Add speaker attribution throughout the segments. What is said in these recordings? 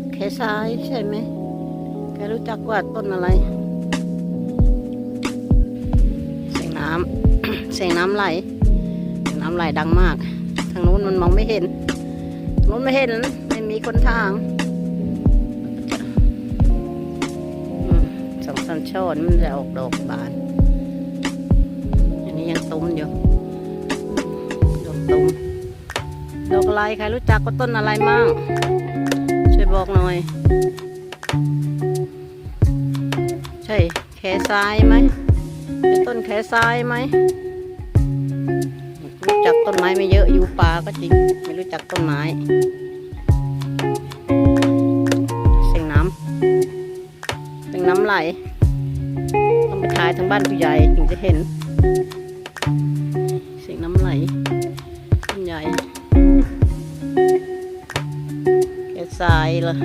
Speaker 1: กเคซายใช่ไหมแกรู้จักว่าต้นอะไร เสียงน้ำเสียงน้ำไหล น้ำไหลดังมาก ทางนู้นมันมองไม่เห็นนู้นไม่เห็น ไม่มีคนทางสองสามช่อนมันจะออกดอกบาน อันนี้ยังตุ้มอยู่ ดอกตุ้มดอกอะไรใครรู้จักก็ต้นอะไรมั่ง บอกหน่อย ใช่แคทรายไหมเป็นต้นแคทรายไหมรู้จักต้นไม้ไม่เยอะอยู่ป่าก็จริง ไม่รู้จักต้นไม้เสียงน้ำเสียงน้ำไหลต้องไปถ่ายทางบ้านผู้ใหญ่ถึงจะเห็น แกทรายเหรอ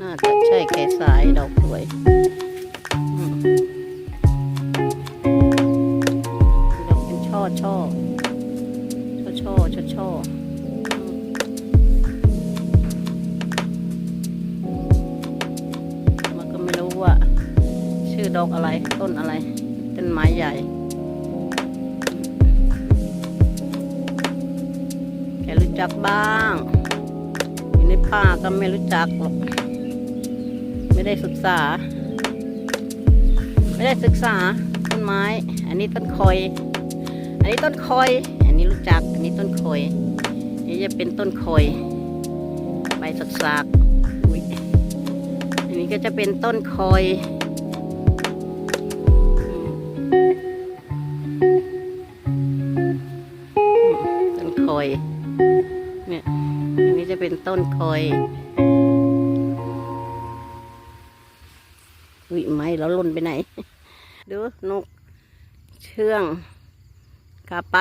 Speaker 1: น่าจะใช่แกทรายดอกสวยดอกเป็นช่อช่อช่อช่อช่อช่อมันก็ไม่รู้ว่า ชื่อดอกอะไรต้นอะไรต้นไม้ใหญ่แกรู้จักบ้าง อยู่ในป่าก็ไม่รู้จักหรอก ไม่ได้ศึกษา ไม่ได้ศึกษาต้นไม้ อันนี้ต้นคอย อันนี้ต้นคอย อันนี้รู้จัก อันนี้ต้นคอยอันนี้จะเป็นต้นคอยใบสักสากอุ๊ยอันนี้ก็จะเป็นต้นคอยต้นคอยเนี่ย อันนี้จะเป็นต้นคอยวิไม่แล้วล่นไปไหน ดูนกเชื่องกลับไป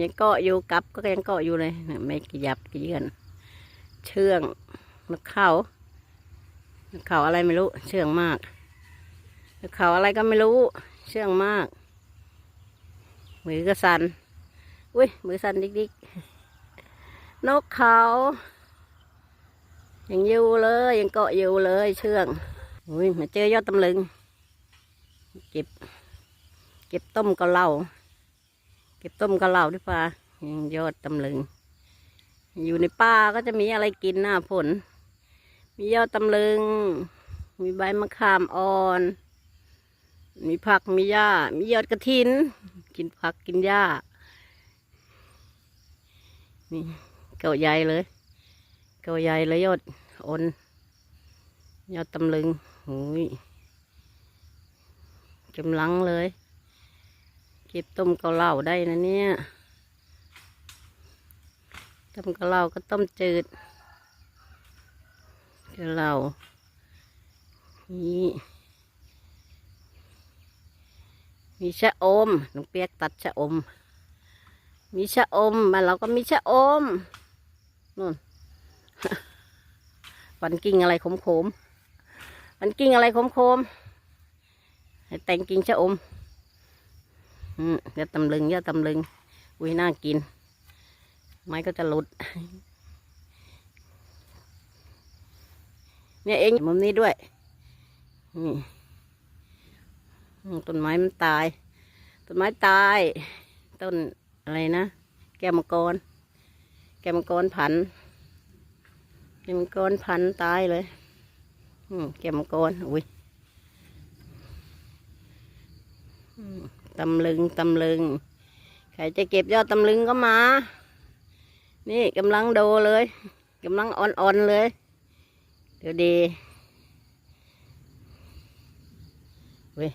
Speaker 1: ยังเกาะอยู่กลับก็ยังเกาะอยู่เลยไม่ขยับกระเยื่อนเชื่องนกเขานกเขาอะไรไม่รู้ เชื่องมากนกเขาอะไรก็ไม่รู้ เชื่องมาก มือก็สันอุ้ยมือสันดิกๆ นกเขายังอยู่เลย ยังเกาะอยู่เลยเชื่องอุ้ยมาเจอยอดตำลึง เก็บ เก็บต้มกะเหล่าเก็บต้มกะเหล่าดีกว่ายังยอดตำลึง อยู่ในป่าก็จะมีอะไรกินหน้าฝนมียอดตำลึง มีใบมะขามอ่อน มีผักมีหญ้า มียอดกระถิน กินผักกินหญ้านี่ เก่าใหญ่เลย เก่าใหญ่เลยยอดอ่อนยอดตำลึงหูยกำลังเลย เก็บต้มเกาเหลาได้นะเนี่ยต้มเกาเหลาก็ต้มจืดเกาเหลานี่มีชะอมน้องเปียกตัดชะอม มีชะอมมาเราก็มีชะอม นู่นฟันกิ่งอะไรขมๆฟันกิ่งอะไรขมๆให้แต่งกิ่งชะอมอืมอย่าตำลึงยาตำลึง อุ้ยน่ากิน ไม้ก็จะหลุด เนี่ยเองมุมนี้ด้วย นี่ต้นไม้มันตาย ต้นไม้ตาย ต้นอะไรนะ แก้วมังกร แกมังกรพันธ์แกมังกรพันธ์ตายเลย อืมแกมังกรอุ้ยตำลึงตำลึง ใครจะเก็บยอดตำลึงก็มา นี่กำลังโดเลยกำลังอ่อนๆเลย เดี๋ยวดีเว้ย